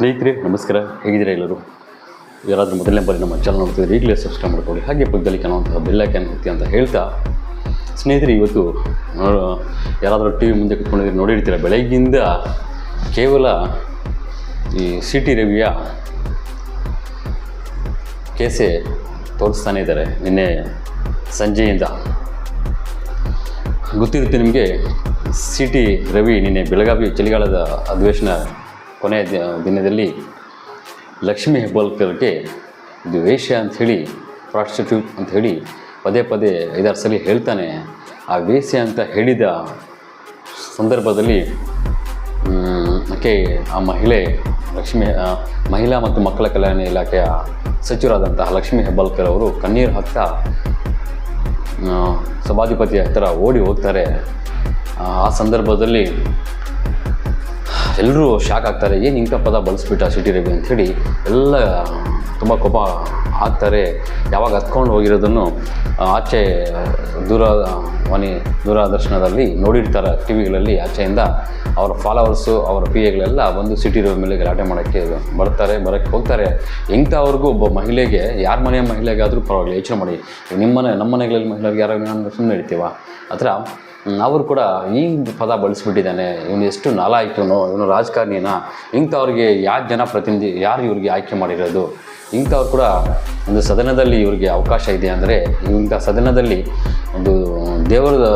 ಸ್ನೇಹಿತರೆ, ನಮಸ್ಕಾರ. ಹೇಗಿದ್ದೀರಾ ಎಲ್ಲರೂ? ಯಾರಾದರೂ ಮೊದಲನೇ ಬಾರಿ ನಮ್ಮ ಚಾನಲ್ ನೋಡ್ತಿದ್ರೆ ಈಗಲೇ ಸಬ್ಸ್ಕ್ರೈಬ್ ಮಾಡ್ಕೊಳ್ಳಿ. ಹಾಗೆ ಪಕ್ಕದಲ್ಲಿ ಕಾಣುವಂಥ ಬೆಲ್ಲೈಕನ್ ಒತ್ತಿ ಅಂತ ಹೇಳ್ತಾ, ಸ್ನೇಹಿತರೆ, ಇವತ್ತು ಯಾರಾದರೂ ಟಿ ವಿ ಮುಂದೆ ಕುತ್ಕೊಂಡಿದ್ರೆ ನೋಡಿರ್ತೀರ, ಬೆಳಗ್ಗಿಂದ ಕೇವಲ ಈ ಸಿ ಟಿ ರವಿಯ ಕೇಸೆ ತೋರಿಸ್ತಾನೇ ಇದ್ದಾರೆ. ನಿನ್ನೆ ಸಂಜೆಯಿಂದ. ಗೊತ್ತಿರುತ್ತೆ ನಿಮಗೆ ಸಿ ಟಿ ರವಿ ನಿನ್ನೆ ಬೆಳಗಾವಿ ಚಳಿಗಾಲದ ಅಧಿವೇಶನ ಕೊನೆಯ ದಿನದಲ್ಲಿ ಲಕ್ಷ್ಮೀ ಹೆಬ್ಬಾಳ್ಕರ್ಗೆ ಇದು ಅಂತ ಅಂಥೇಳಿ ಪ್ರಾಸ್ಟಿಟ್ಯೂಟ್ ಅಂತ ಹೇಳಿ ಪದೇ ಪದೇ ಐದಾರು ಸಲ ಹೇಳ್ತಾನೆ. ಆ ವೇಷ್ಯ ಅಂತ ಹೇಳಿದ ಸಂದರ್ಭದಲ್ಲಿ ಆಕೆ ಆ ಮಹಿಳೆ, ಲಕ್ಷ್ಮಿ ಮಹಿಳಾ ಮತ್ತು ಮಕ್ಕಳ ಕಲ್ಯಾಣ ಇಲಾಖೆಯ ಸಚಿವರಾದಂತಹ ಲಕ್ಷ್ಮೀ ಹೆಬ್ಬಾಳ್ಕರ್ ಅವರು ಕಣ್ಣೀರು ಹಾಕ್ತಾ ಸಭಾಧಿಪತಿಯ ಹತ್ತಿರ ಓಡಿ ಹೋಗ್ತಾರೆ. ಆ ಸಂದರ್ಭದಲ್ಲಿ ಎಲ್ಲರೂ ಶಾಕ್ ಆಗ್ತಾರೆ, ಏನು ಇಂಥ ಪದ ಬಳಸ್ಬಿಟ್ಟ ಸಿಟಿ ರವಿ? ಅಂಥೇಳಿ ಎಲ್ಲ, ತುಂಬ ಕೋಪ ಆಗ್ತಾರೆ. ಯಾವಾಗ ಹತ್ಕೊಂಡು ಹೋಗಿರೋದನ್ನು ಆಚೆ ದೂರ, ಮನೆ ದೂರದರ್ಶನದಲ್ಲಿ ನೋಡಿರ್ತಾರೆ ಟಿ ವಿಗಳಲ್ಲಿ ಆಚೆಯಿಂದ. ಅವರ ಫಾಲೋವರ್ಸು ಅವರ ಪಿ ಎಗಳೆಲ್ಲ ಬಂದು ಸಿಟಿ ರವಿ ಮೇಲೆ ಗಲಾಟೆ ಮಾಡೋಕ್ಕೆ ಬರ್ತಾರೆ, ಬರೋಕ್ಕೆ ಹೋಗ್ತಾರೆ. ಇಂಥವ್ರಿಗೂ ಒಬ್ಬ ಮಹಿಳೆಗೆ, ಯಾರ ಮನೆಯ ಮಹಿಳೆಗಾದರೂ ಪರವಾಗಿಲ್ಲ, ಯೋಚನೆ ಮಾಡಿ. ನಿಮ್ಮ ಮನೆ ನಮ್ಮ ಮನೆಗಳಲ್ಲಿ ಮಹಿಳೆಗೆ ಯಾರು ಸುಮ್ಮನೆ ಹಿಡಿತೀವ ಆ ಥರ ಅವರು ಕೂಡ ಈ ಪದ ಬಳಸ್ಬಿಟ್ಟಿದ್ದಾನೆ. ಇವನು ಎಷ್ಟು ನಾಲಾಯಕನು ಇವನು ರಾಜಕಾರಣಿನ. ಇಂಥವ್ರಿಗೆ ಯಾರು ಜನ ಪ್ರತಿನಿಧಿ ಯಾರು ಇವ್ರಿಗೆ ಆಯ್ಕೆ ಮಾಡಿರೋದು? ಇಂಥವ್ರು ಕೂಡ ಒಂದು ಸದನದಲ್ಲಿ ಇವ್ರಿಗೆ ಅವಕಾಶ ಇದೆ ಅಂದರೆ, ಇಂಥ ಸದನದಲ್ಲಿ ಒಂದು ದೇವರದ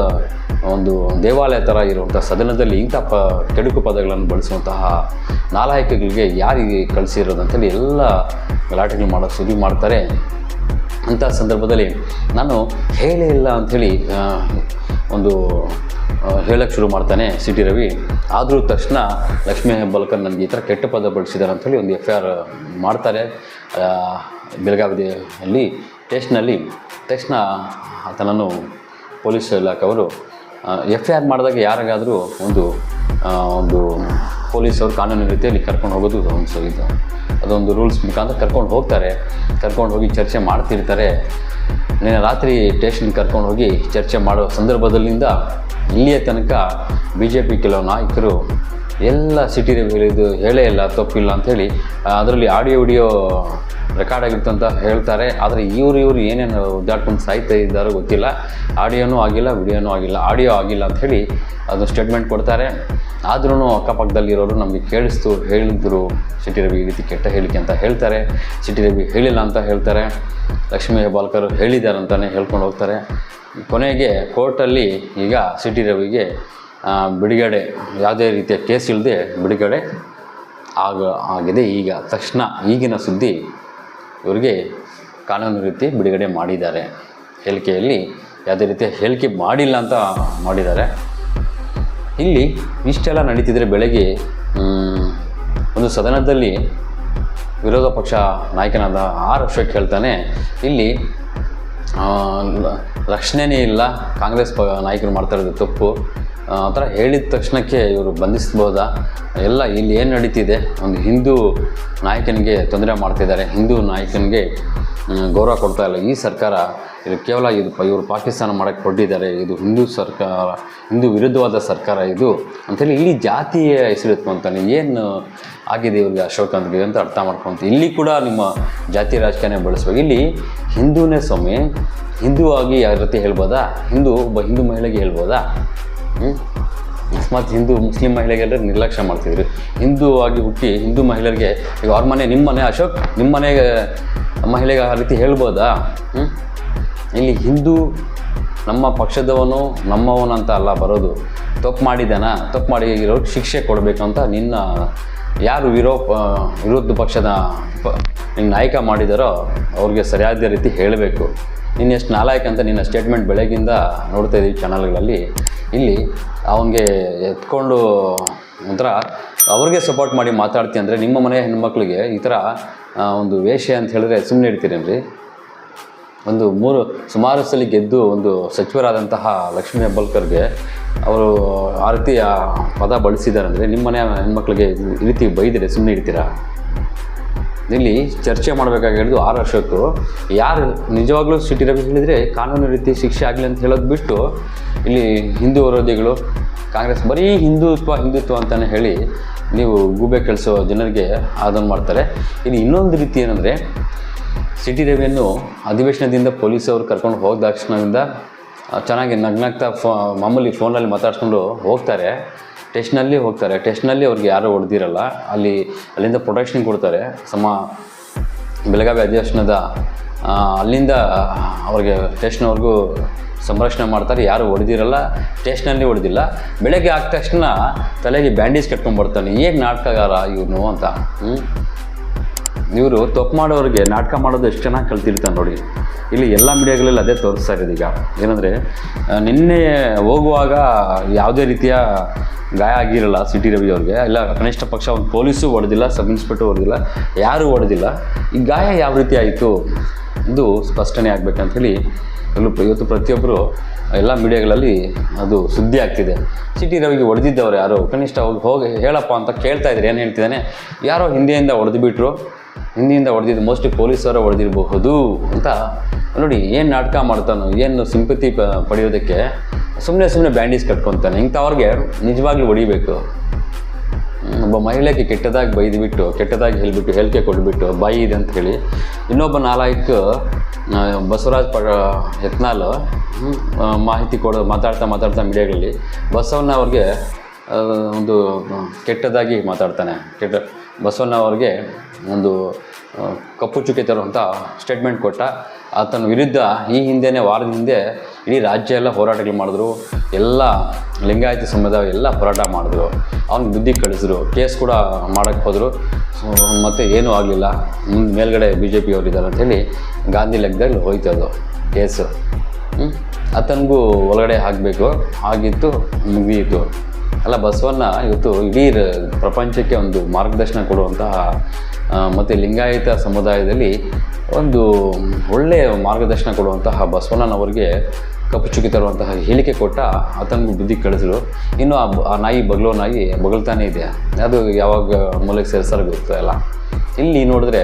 ಒಂದು ದೇವಾಲಯ ಥರ ಇರುವಂಥ ಸದನದಲ್ಲಿ ಇಂಥ ಪ, ಕೆಡುಕು ಪದಗಳನ್ನು ಬಳಸುವಂತಹ ನಾಲಾಯಕಗಳಿಗೆ ಯಾರಿಗೆ ಕಳಿಸಿರೋದು ಅಂತೇಳಿ ಎಲ್ಲ ಗಲಾಟೆಗಳು ಮಾಡೋಕ್ಕೆ ಶುರು ಮಾಡ್ತಾರೆ. ಅಂಥ ಸಂದರ್ಭದಲ್ಲಿ ನಾನು ಹೇಳೇ ಇಲ್ಲ ಅಂಥೇಳಿ ಒಂದು ಹೇಳಕ್ಕೆ ಶುರು ಮಾಡ್ತಾನೆ ಸಿ ಟಿ ರವಿ. ಆದರೂ ತಕ್ಷಣ ಲಕ್ಷ್ಮೀ ಹೆಬ್ಬಲ್ಕರ್ ನನಗೆ ಈ ಥರ ಕೆಟ್ಟ ಪದ ಬಳಸಿದ್ದಾರೆ ಅಂಥೇಳಿ ಒಂದು ಎಫ್ ಐ ಆರ್ ಮಾಡ್ತಾರೆ. ಬೆಳಗಾವಿಯಲ್ಲಿ ಸ್ಟೇಷನಲ್ಲಿ ತಕ್ಷಣ ಆತನನ್ನು ಪೊಲೀಸ್ ಇಲಾಖೆಯವರು ಎಫ್ ಐ ಆರ್ ಮಾಡಿದಾಗ ಯಾರಿಗಾದರೂ ಒಂದು ಒಂದು ಪೊಲೀಸವರು ಕಾನೂನು ರೀತಿಯಲ್ಲಿ ಕರ್ಕೊಂಡು ಹೋಗೋದು ಒಂದು ಇದು ಅದೊಂದು ರೂಲ್ಸ್ ಮುಖಾಂತರ ಕರ್ಕೊಂಡು ಹೋಗ್ತಾರೆ. ಕರ್ಕೊಂಡು ಹೋಗಿ ಚರ್ಚೆ ಮಾಡ್ತಿರ್ತಾರೆ. ನಿನ್ನೆ ರಾತ್ರಿ ಟೇಷನ್ ಕರ್ಕೊಂಡು ಹೋಗಿ ಚರ್ಚೆ ಮಾಡೋ ಸಂದರ್ಭದಲ್ಲಿಂದ ಇಲ್ಲಿಯ ತನಕ ಬಿ ಜೆ ಪಿ ಕೆಲವು ನಾಯಕರು ಎಲ್ಲ ಸಿಟಿ ಇದು ಹೇಳೇ ಇಲ್ಲ, ತಪ್ಪಿಲ್ಲ ಅಂಥೇಳಿ ಅದರಲ್ಲಿ ಆಡಿಯೋ ವಿಡಿಯೋ ರೆಕಾರ್ಡ್ ಆಗಿತ್ತು ಅಂತ ಹೇಳ್ತಾರೆ. ಆದರೆ ಇವರು ಇವರು ಏನೇನು ಒದ್ದಾಡ್ಕೊಂಡು ಸಾಯ್ತಾ ಇದ್ದಾರೋ ಗೊತ್ತಿಲ್ಲ. ಆಡಿಯೋನೂ ಆಗಿಲ್ಲ ವಿಡಿಯೋನೂ ಆಗಿಲ್ಲ ಆಡಿಯೋ ಆಗಿಲ್ಲ ಅಂಥೇಳಿ ಅದು ಸ್ಟೇಟ್ಮೆಂಟ್ ಕೊಡ್ತಾರೆ. ಆದ್ರೂ ಅಕ್ಕಪಕ್ಕದಲ್ಲಿರೋರು ನಮಗೆ ಕೇಳಿಸ್ತು, ಹೇಳಿದ್ರು ಸಿಟಿ ರವಿ ಈ ರೀತಿ ಕೆಟ್ಟ ಹೇಳಿಕೆ ಅಂತ ಹೇಳ್ತಾರೆ ಸಿಟಿ ರವಿ ಹೇಳಿಲ್ಲ ಅಂತ ಹೇಳ್ತಾರೆ, ಲಕ್ಷ್ಮೀ ಹೆಬ್ಬಾಳ್ಕರ್ ಹೇಳಿದ್ದಾರೆ ಅಂತಲೇ ಹೇಳ್ಕೊಂಡು ಹೋಗ್ತಾರೆ. ಕೊನೆಗೆ ಕೋರ್ಟಲ್ಲಿ ಈಗ ಸಿಟಿ ರವಿಗೆ ಬಿಡುಗಡೆ, ಯಾವುದೇ ರೀತಿಯ ಕೇಸ್ ಇಲ್ಲದೆ ಬಿಡುಗಡೆ ಆಗ, ಆಗಿದೆ. ಈಗ ತಕ್ಷಣ ಈಗಿನ ಸುದ್ದಿ ಇವರಿಗೆ ಕಾನೂನು ರೀತಿ ಬಿಡುಗಡೆ ಮಾಡಿದ್ದಾರೆ. ಹೇಳಿಕೆಯಲ್ಲಿ ಯಾವುದೇ ರೀತಿಯ ಹೇಳಿಕೆ ಮಾಡಿಲ್ಲ ಅಂತ ಮಾಡಿದ್ದಾರೆ. ಇಲ್ಲಿ ಇಷ್ಟೆಲ್ಲ ನಡೀತಿದ್ರೆ ಬೆಳಗ್ಗೆ ಒಂದು ಸದನದಲ್ಲಿ ವಿರೋಧ ಪಕ್ಷ ನಾಯಕನಾದ ಆರ್ ಅಶೋಕ್ ಹೇಳ್ತಾನೆ, ಇಲ್ಲಿ ರಕ್ಷಣೆನೇ ಇಲ್ಲ, ಕಾಂಗ್ರೆಸ್ ಪ, ನಾಯಕರು ಮಾಡ್ತಾ ಇರೋದು ತಪ್ಪು. ಆ ಥರ ಹೇಳಿದ ತಕ್ಷಣಕ್ಕೆ ಇವರು ಬಂಧಿಸ್ಬೋದಾ? ಎಲ್ಲ ಇಲ್ಲಿ ಏನು ನಡೀತಿದೆ? ಒಂದು ಹಿಂದೂ ನಾಯಕನಿಗೆ ತೊಂದರೆ ಮಾಡ್ತಿದ್ದಾರೆ. ಹಿಂದೂ ನಾಯಕನಿಗೆ ಗೌರವ ಕೊಡ್ತಾ ಇಲ್ಲ. ಈ ಸರ್ಕಾರ ಇದು ಕೇವಲ ಇದು ಇವರು ಪಾಕಿಸ್ತಾನ ಮಾಡೋಕ್ಕೆ ಕೊಟ್ಟಿದ್ದಾರೆ. ಇದು ಹಿಂದೂ ಸರ್ಕಾರ, ಹಿಂದೂ ವಿರುದ್ಧವಾದ ಸರ್ಕಾರ ಇದು ಅಂಥೇಳಿ ಇಲ್ಲಿ ಜಾತಿಯ ಹೆಸರು ಎತ್ಕೊಂತಾನೆ ಏನು ಆಗಿದೆ ಇವರಿಗೆ ಅಶೋಕ್ ಅಂದ್ರೆ ಅಂತ ಅರ್ಥ ಮಾಡ್ಕೊಂತ. ಇಲ್ಲಿ ಕೂಡ ನಿಮ್ಮ ಜಾತಿ ರಾಜಕಾರಣ ಬಳಸ್ಬೇಕು. ಇಲ್ಲಿ ಹಿಂದೂನೇ ಸ್ವಾಮಿ, ಹಿಂದೂ ಆಗಿ ಯಾವ ರೀತಿ ಹೇಳ್ಬೋದಾ? ಹಿಂದೂ ಒಬ್ಬ ಹಿಂದೂ ಮಹಿಳೆಗೆ ಹೇಳ್ಬೋದಾ? ಅಕಸ್ಮಾತ್ ಹಿಂದೂ ಮುಸ್ಲಿಂ ಮಹಿಳೆಗೆಲ್ಲರೂ ನಿರ್ಲಕ್ಷ್ಯ ಮಾಡ್ತಿದ್ರು. ಹಿಂದೂ ಆಗಿ ಹುಟ್ಟಿ ಹಿಂದೂ ಮಹಿಳೆಯರಿಗೆ, ಈಗ ಅವ್ರ ಮನೆ ನಿಮ್ಮ ಮನೆ ಅಶೋಕ್ ನಿಮ್ಮ ಮನೆಗೆ ಮಹಿಳೆಗೆ ಆ ರೀತಿ ಹೇಳ್ಬೋದಾ? ಹ್ಞೂ ಇಲ್ಲಿ ಹಿಂದೂ ನಮ್ಮ ಪಕ್ಷದವನು ನಮ್ಮವನಂತ ಅಲ್ಲ ಬರೋದು. ತಪ್ಪು ಮಾಡಿದಾನ ತಪ್ಪು ಮಾಡಿ ಇರೋಕ್ಕೆ ಶಿಕ್ಷೆ ಕೊಡಬೇಕು ಅಂತ ನಿನ್ನ ಯಾರು ವಿರೋ ವಿರೋಧ ಪಕ್ಷದ ನಿನ್ನ ನಾಯಕ ಮಾಡಿದಾರೋ ಅವ್ರಿಗೆ ಸರಿಯಾದ ರೀತಿ ಹೇಳಬೇಕು. ನಿನ್ನೆಷ್ಟು ನಾಲಾಯಕ ಅಂತ ನಿನ್ನ ಸ್ಟೇಟ್ಮೆಂಟ್ ಬೆಳಗಿಂದ ನೋಡ್ತಾ ಇದ್ದೀವಿ ಚಾನಲ್ಗಳಲ್ಲಿ ಇಲ್ಲಿ ಅವನಿಗೆ ಎತ್ಕೊಂಡು ಒಂಥರ ಅವ್ರಿಗೆ ಸಪೋರ್ಟ್ ಮಾಡಿ ಮಾತಾಡ್ತೀನಿ ಅಂದರೆ ನಿಮ್ಮ ಮನೆಯ ಹೆಣ್ಮಕ್ಳಿಗೆ ಈ ಥರ ಒಂದು ವೇಷ ಅಂತ ಹೇಳಿದ್ರೆ ಸುಮ್ಮನೆ ಇಡ್ತೀರೇನ್ರಿ ಒಂದು ಮೂರು ಸುಮಾರು ಸಲ ಗೆದ್ದು ಒಂದು ಸಚಿವರಾದಂತಹ ಲಕ್ಷ್ಮೀ ಹೆಬ್ಬಾಳ್ಕರ್ಗೆ ಅವರು ಆ ರೀತಿಯ ಪದ ಬಳಸಿದ್ದಾರೆ ಅಂದರೆ ನಿಮ್ಮ ಮನೆಯ ಹೆಣ್ಮಕ್ಳಿಗೆ ಈ ರೀತಿ ಬೈದರೆ ಸುಮ್ಮನೆ ಇಡ್ತೀರಾ ಇಲ್ಲಿ ಚರ್ಚೆ ಮಾಡಬೇಕಾಗಿರೋದು ಆರ್ ಅಶೋಕ್. ಯಾರು ನಿಜವಾಗ್ಲೂ ಸಿಟಿ ರವಿ ಹೇಳಿದರೆ ಕಾನೂನು ರೀತಿ ಶಿಕ್ಷೆ ಆಗಲಿ ಅಂತ ಹೇಳೋದು ಬಿಟ್ಟು ಇಲ್ಲಿ ಹಿಂದೂ ವಿರೋಧಿಗಳು, ಕಾಂಗ್ರೆಸ್ ಬರೀ ಹಿಂದುತ್ವ ಹಿಂದುತ್ವ ಅಂತಲೇ ಹೇಳಿ ನೀವು ಗೂಬೆ ಕೆಲಸ ಜನರಿಗೆ ಅದನ್ನು ಮಾಡ್ತಾರೆ. ಇಲ್ಲಿ ಇನ್ನೊಂದು ರೀತಿ ಏನಂದರೆ ಸಿಟಿ ರವಿಯನ್ನು ಅಧಿವೇಶನದಿಂದ ಪೊಲೀಸವರು ಕರ್ಕೊಂಡು ಹೋದ ತಕ್ಷಣದಿಂದ ಚೆನ್ನಾಗಿ ನಗ್ನಗ್ತಾ ಫೋ, ಮಾಮೂಲಿ ಫೋನಲ್ಲಿ ಮಾತಾಡ್ಸ್ಕೊಂಡು ಹೋಗ್ತಾರೆ. ಟೆಸ್ಟ್ನಲ್ಲಿ ಹೋಗ್ತಾರೆ. ಟೆಸ್ಟ್ನಲ್ಲಿ ಅವ್ರಿಗೆ ಯಾರೂ ಹೊಡೆದಿರಲ್ಲ. ಅಲ್ಲಿ, ಅಲ್ಲಿಂದ ಪ್ರೊಟೆಕ್ಷನ್ ಕೊಡ್ತಾರೆ. ಸಮ, ಬೆಳಗಾವಿ ಅಧಿವೇಶನದ ಅಲ್ಲಿಂದ ಅವ್ರಿಗೆ ಟೆಸ್ಟ್ನವ್ರಿಗೂ ಸಂರಕ್ಷಣೆ ಮಾಡ್ತಾರೆ. ಯಾರು ಹೊಡೆದಿರಲ್ಲ. ಟೆಸ್ಟ್ನಲ್ಲಿ ಹೊಡೆದಿಲ್ಲ. ಬೆಳಗ್ಗೆ ಆದ ತಕ್ಷಣ ತಲೆಗೆ ಬ್ಯಾಂಡೇಜ್ ಕಟ್ಕೊಂಡ್ಬರ್ತಾನೆ. ಏನು ನಾಟಕಗಾರ ಇವನು ಅಂತ. ಹ್ಞೂ ಇವರು ತಪ್ಪು ಮಾಡೋರಿಗೆ ನಾಟಕ ಮಾಡೋದು ಎಷ್ಟು ಚೆನ್ನಾಗಿ ಕಲ್ತಿರ್ತಾನೆ ನೋಡಿ. ಇಲ್ಲಿ ಎಲ್ಲ ಮೀಡಿಯಾಗಳಲ್ಲಿ ಅದೇ ತೋರಿಸ್ತಾ ಇರೋದು ಈಗ. ಏನಂದರೆ ನಿನ್ನೆ ಹೋಗುವಾಗ ಯಾವುದೇ ರೀತಿಯ ಗಾಯ ಆಗಿರಲ್ಲ ಸಿಟಿ ರವಿ ಅವ್ರಿಗೆ, ಇಲ್ಲ ಕನಿಷ್ಠ ಪಕ್ಷ ಒಂದು ಪೊಲೀಸು ಹೊಡೆದಿಲ್ಲ, ಸಬ್ ಇನ್ಸ್ಪೆಕ್ಟರ್ ಹೊಡೆದಿಲ್ಲ, ಯಾರೂ ಹೊಡೆದಿಲ್ಲ. ಈ ಗಾಯ ಯಾವ ರೀತಿ ಆಯಿತು ಇದು ಸ್ಪಷ್ಟನೆ ಆಗಬೇಕಂಥೇಳಿ ಹೇಳಿ ಇವತ್ತು ಪ್ರತಿಯೊಬ್ಬರು ಎಲ್ಲ ಮೀಡಿಯಾಗಳಲ್ಲಿ ಅದು ಸುದ್ದಿ ಆಗ್ತಿದೆ. ಸಿಟಿ ರವಿಗೆ ಹೊಡೆದಿದ್ದವ್ರು ಯಾರೋ? ಕನಿಷ್ಠ ಹೋಗಿ ಹೋಗಿ ಹೇಳಪ್ಪ ಅಂತ ಕೇಳ್ತಾ ಇದ್ರು ಏನು ಹೇಳ್ತಿದ್ದಾನೆ? ಯಾರೋ ಹಿಂದೆಯಿಂದ ಹೊಡೆದು ಬಿಟ್ರು ಹಿಂದಿಯಿಂದ ಹೊಡೆದಿದ್ದು ಮೋಸ್ಟ್ಲಿ ಪೊಲೀಸರು ಹೊಡೆದಿರಬಹುದು ಅಂತ. ನೋಡಿ, ಏನು ನಾಟಕ ಮಾಡ್ತಾನೋ, ಏನು ಸಿಂಪತಿ ಪಡೆಯೋದಕ್ಕೆ ಸುಮ್ಮನೆ ಸುಮ್ಮನೆ ಬ್ಯಾಂಡೇಜ್ ಕಟ್ಕೊತಾನೆ. ಇಂಥವ್ರಿಗೆ ನಿಜವಾಗ್ಲೂ ಹೊಡಿಬೇಕು. ಒಬ್ಬ ಮಹಿಳೆಗೆ ಕೆಟ್ಟದಾಗಿ ಬೈದುಬಿಟ್ಟು, ಕೆಟ್ಟದಾಗಿ ಹೇಳಿಬಿಟ್ಟು, ಹೇಳಿಕೆ ಕೊಟ್ಬಿಟ್ಟು, ಬಾಯಿ ಇದೆ ಅಂತ ಹೇಳಿ, ಇನ್ನೊಬ್ಬ ನಾಲಾಯಕ್ ಬಸವರಾಜ್ ಪ, ಯತ್ನಾಲ್ ಮಾಹಿತಿ ಕೊಡೋ, ಮಾತಾಡ್ತಾ ಮಾತಾಡ್ತಾ ಮೀಡಿಯಾಗಳಲ್ಲಿ, ಬಸವಣ್ಣ ಅವ್ರಿಗೆ ಒಂದು ಕೆಟ್ಟದಾಗಿ ಮಾತಾಡ್ತಾನೆ. ಕೆಟ್ಟ ಬಸವಣ್ಣ ಅವ್ರಿಗೆ ಒಂದು ಕಪ್ಪು ಚುಕ್ಕೆ ತರುವಂಥ ಸ್ಟೇಟ್ಮೆಂಟ್ ಕೊಟ್ಟ. ಆತನ ವಿರುದ್ಧ ಈ ಹಿಂದೆಯೇ ವಾರದ ಹಿಂದೆ ಇಡೀ ರಾಜ್ಯ ಎಲ್ಲ ಹೋರಾಟಗಳು ಮಾಡಿದ್ರು. ಎಲ್ಲ ಲಿಂಗಾಯತ ಸಮುದಾಯ ಎಲ್ಲ ಹೋರಾಟ ಮಾಡಿದ್ರು. ಅವ್ನಿಗೆ ಬುದ್ಧಿ ಕಳಿಸಿದ್ರು. ಕೇಸ್ ಕೂಡ ಮಾಡೋಕ್ಕೆ ಹೋದರು. ಮತ್ತು ಏನೂ ಆಗಲಿಲ್ಲ. ಮೇಲ್ಗಡೆ ಬಿ ಜೆ ಪಿಯವರು ಇದ್ದಾರೆ ಅಂಥೇಳಿ ಗಾಂಧಿ ಲೆಕ್ಕದಲ್ಲಿ ಹೋಯ್ತು ಅದು ಕೇಸು? ಆತನಿಗೂ ಒಳಗಡೆ ಹಾಕಬೇಕು. ಆಗಿತ್ತು ಮುಗಿಯಿತು. ಅಲ್ಲ, ಬಸವಣ್ಣ, ಇವತ್ತು ಇಡೀ ಪ್ರಪಂಚಕ್ಕೆ ಒಂದು ಮಾರ್ಗದರ್ಶನ ಕೊಡುವಂತಹ ಮತ್ತು ಲಿಂಗಾಯತ ಸಮುದಾಯದಲ್ಲಿ ಒಂದು ಒಳ್ಳೆಯ ಮಾರ್ಗದರ್ಶನ ಕೊಡುವಂತಹ ಬಸವಣ್ಣನವರಿಗೆ ಕಪ್ಪು ಚುಕ್ಕಿ ತರುವಂತಹ ಹೇಳಿಕೆ ಕೊಟ್ಟ ಆತನಿಗೆ ಬುದ್ಧಿ ಕಳಿಸಿದ್ರು. ಇನ್ನು ಆ ಆ ನಾಯಿ ಬಗಲೋ ನಾಯಿ ಬಗಲ್ತಾನೇ ಇದೆ. ಅದು ಯಾವಾಗ ಮೂಲಕ್ಕೆ ಸೇರಿಸಾರ ಗೊತ್ತಲ್ಲ ಇಲ್ಲಿ ನೋಡಿದ್ರೆ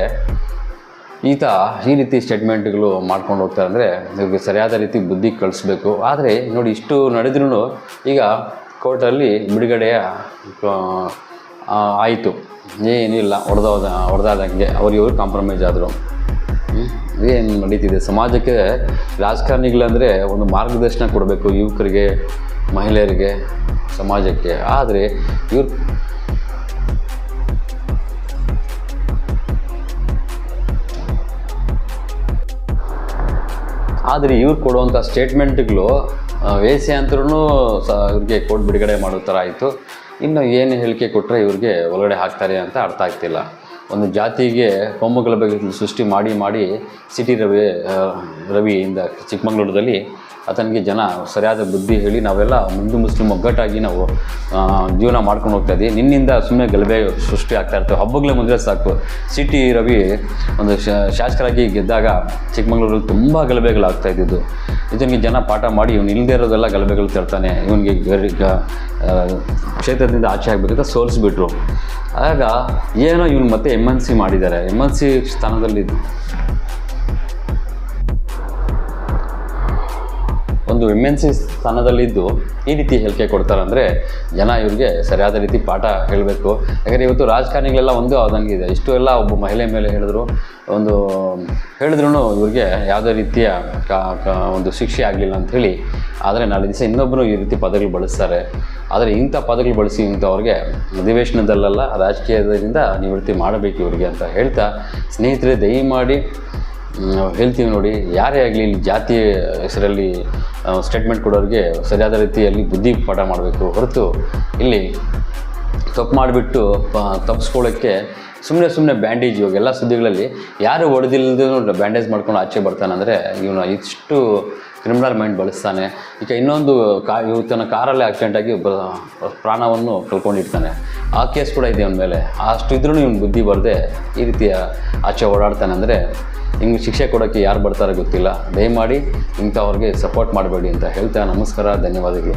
ಈತ ಈ ರೀತಿ ಸ್ಟೇಟ್ಮೆಂಟ್ಗಳು ಮಾಡ್ಕೊಂಡು ಹೋಗ್ತಾರೆ ಅಂದರೆ, ಇವ್ರಿಗೆ ಸರಿಯಾದ ರೀತಿ ಬುದ್ಧಿ ಕಳಿಸ್ಬೇಕು. ಆದರೆ ನೋಡಿ ಇಷ್ಟು ನಡೆದ್ರೂ ಈಗ ಕೋರ್ಟಲ್ಲಿ ಬಿಡುಗಡೆಯ ಆಯಿತು. ಏನಿಲ್ಲ ಹೊಡೆದೋದ ಹೊಡೆದಾದಂಗೆ ಅವ್ರು ಇವರು ಕಾಂಪ್ರಮೈಸ್ ಆದರು ಏನು ನಡೀತಿದೆ? ಸಮಾಜಕ್ಕೆ ರಾಜಕಾರಣಿಗಳಂದರೆ ಒಂದು ಮಾರ್ಗದರ್ಶನ ಕೊಡಬೇಕು ಯುವಕರಿಗೆ, ಮಹಿಳೆಯರಿಗೆ, ಸಮಾಜಕ್ಕೆ. ಆದರೆ ಇವ್ರು ಆದರೆ ಇವ್ರು ಕೊಡುವಂಥ ಸ್ಟೇಟ್ಮೆಂಟ್ಗಳು ವೇಸಿ ಅಂತರೂ ಸ ಇವ್ರಿಗೆ ಕೋಟ್ ಬಿಡುಗಡೆ ಮಾಡೋ ಥರ ಆಯಿತು. ಇನ್ನು ಏನು ಹೇಳಿಕೆ ಕೊಟ್ಟರೆ ಇವ್ರಿಗೆ ಒಳಗಡೆ ಹಾಕ್ತಾರೆ ಅಂತ ಅರ್ಥ ಆಗ್ತಿಲ್ಲ. ಒಂದು ಜಾತಿಗೆ ಕೊಮ್ಮಗಳ ಬಗ್ಗೆ ಸೃಷ್ಟಿ ಮಾಡಿ ಮಾಡಿ ಸಿಟಿ ರವಿ ರವಿಯಿಂದ ಚಿಕ್ಕಮಗಳೂರದಲ್ಲಿ ಆತನಿಗೆ ಜನ ಸರಿಯಾದ ಬುದ್ಧಿ ಹೇಳಿ ನಾವೆಲ್ಲ ಹಿಂದು ಮುಸ್ಲಿಂ ಒಗ್ಗಟ್ಟಾಗಿ ನಾವು ಜೀವನ ಮಾಡ್ಕೊಂಡು ಹೋಗ್ತಾ ಇದ್ದೀವಿ. ನಿನ್ನಿಂದ ಸುಮ್ಮನೆ ಗಲಭೆ ಸೃಷ್ಟಿ ಆಗ್ತಾ ಇರ್ತವೆ ಹಬ್ಬಗಳೇ ಮುಂದೆ ಸಾಕು. ಸಿಟಿ ರವಿ ಒಂದು ಶಾಸಕರಾಗಿ ಗೆದ್ದಾಗ ಚಿಕ್ಕಮಗಳೂರಲ್ಲಿ ತುಂಬ ಗಲಭೆಗಳಾಗ್ತಾ ಇದ್ದಿದ್ದು. ಇದನಿಗೆ ಜನ ಪಾಠ ಮಾಡಿ ಇವನು ಇಲ್ಲದೇ ಇರೋದೆಲ್ಲ ಗಲಭೆಗಳು ತರ್ತಾನೆ. ಇವನಿಗೆ ಕ್ಷೇತ್ರದಿಂದ ಆಚೆ ಆಗಬೇಕಂತ ಸೋಲಿಸ್ಬಿಟ್ರು. ಆಗ ಏನೋ ಇವನು ಮತ್ತೆ ಎಂ ಎನ್ ಸಿ ಮಾಡಿದ್ದಾರೆ. ಎಂ ಎನ್ ಸಿ ಸ್ಥಾನದಲ್ಲಿ ಒಂದು ಎಂ ಎನ್ ಸಿ ಸ್ಥಾನದಲ್ಲಿದ್ದು ಈ ರೀತಿ ಹೇಳಿಕೆ ಕೊಡ್ತಾರೆ ಅಂದರೆ ಜನ ಇವ್ರಿಗೆ ಸರಿಯಾದ ರೀತಿ ಪಾಠ ಹೇಳಬೇಕು. ಯಾಕಂದರೆ ಇವತ್ತು ರಾಜಕಾರಣಿಗಳೆಲ್ಲ ಒಂದು ಇದೆ. ಇಷ್ಟು ಎಲ್ಲ ಒಬ್ಬ ಮಹಿಳೆ ಮೇಲೆ ಹೇಳಿದ್ರು. ಒಂದು ಹೇಳಿದ್ರು ಇವ್ರಿಗೆ ಯಾವುದೇ ರೀತಿಯ ಒಂದು ಶಿಕ್ಷೆ ಆಗಲಿಲ್ಲ ಅಂಥೇಳಿ ಆದರೆ ನಾಳೆ ದಿವಸ ಇನ್ನೊಬ್ಬರು ಈ ರೀತಿ ಪದಗಳು ಬಳಸ್ತಾರೆ. ಆದರೆ ಇಂಥ ಪದಗಳು ಬಳಸಿ ಇಂಥವ್ರಿಗೆ ಅಧಿವೇಶನದಲ್ಲೆಲ್ಲ ರಾಜಕೀಯದಿಂದ ನಿವೃತ್ತಿ ಮಾಡಬೇಕು ಇವರಿಗೆ ಅಂತ ಹೇಳ್ತಾ, ಸ್ನೇಹಿತರೆ, ದಯಮಾಡಿ ಹೇಳ್ತೀವಿ ನೋಡಿ, ಯಾರೇ ಆಗಲಿ ಇಲ್ಲಿ ಜಾತಿ ಹೆಸರಲ್ಲಿ ಸ್ಟೇಟ್ಮೆಂಟ್ ಕೊಡೋರಿಗೆ ಸರಿಯಾದ ರೀತಿಯಲ್ಲಿ ಬುದ್ಧಿ ಪಾಠ ಮಾಡಬೇಕು ಹೊರತು ಇಲ್ಲಿ ತಪ್ಪು ಮಾಡಿಬಿಟ್ಟು ತಪ್ಪಿಸ್ಕೊಳ್ಳೋಕ್ಕೆ ಸುಮ್ಮನೆ ಸುಮ್ಮನೆ ಬ್ಯಾಂಡೇಜ್ ಇವಾಗ ಎಲ್ಲ ಸುದ್ದಿಗಳಲ್ಲಿ ಯಾರು ಹೊಡೆದಿಲ್ಲದೂ ಬ್ಯಾಂಡೇಜ್ ಮಾಡ್ಕೊಂಡು ಆಚೆ ಬರ್ತಾನೆ ಅಂದರೆ ಇವನು ಇಷ್ಟು ಕ್ರಿಮಿನಲ್ ಮೈಂಡ್ ಬಳಸ್ತಾನೆ. ಈಗ ಇನ್ನೊಂದು ಕಾ, ಇವತ್ತನ ಕಾರಲ್ಲೇ ಆಕ್ಸಿಡೆಂಟ್ ಆಗಿ ಒಬ್ಬ ಪ್ರಾಣವನ್ನು ಕಳ್ಕೊಂಡಿರ್ತಾನೆ. ಆ ಕೇಸ್ ಕೂಡ ಇದೆ ಅವನ ಮೇಲೆ ಅಷ್ಟು ಇದ್ರೂ ಇವನು ಬುದ್ಧಿ ಬರದೆ ಈ ರೀತಿಯ ಆಚೆ ಓಡಾಡ್ತಾನೆ ಅಂದರೆ ಹಿಂಗೆ ಶಿಕ್ಷೆ ಕೊಡೋಕ್ಕೆ ಯಾರು ಬರ್ತಾರೋ ಗೊತ್ತಿಲ್ಲ. ದಯಮಾಡಿ ಇಂಥವ್ರಿಗೆ ಸಪೋರ್ಟ್ ಮಾಡಬೇಡಿ ಅಂತ ಹೇಳ್ತಾ ನಮಸ್ಕಾರ, ಧನ್ಯವಾದಗಳು.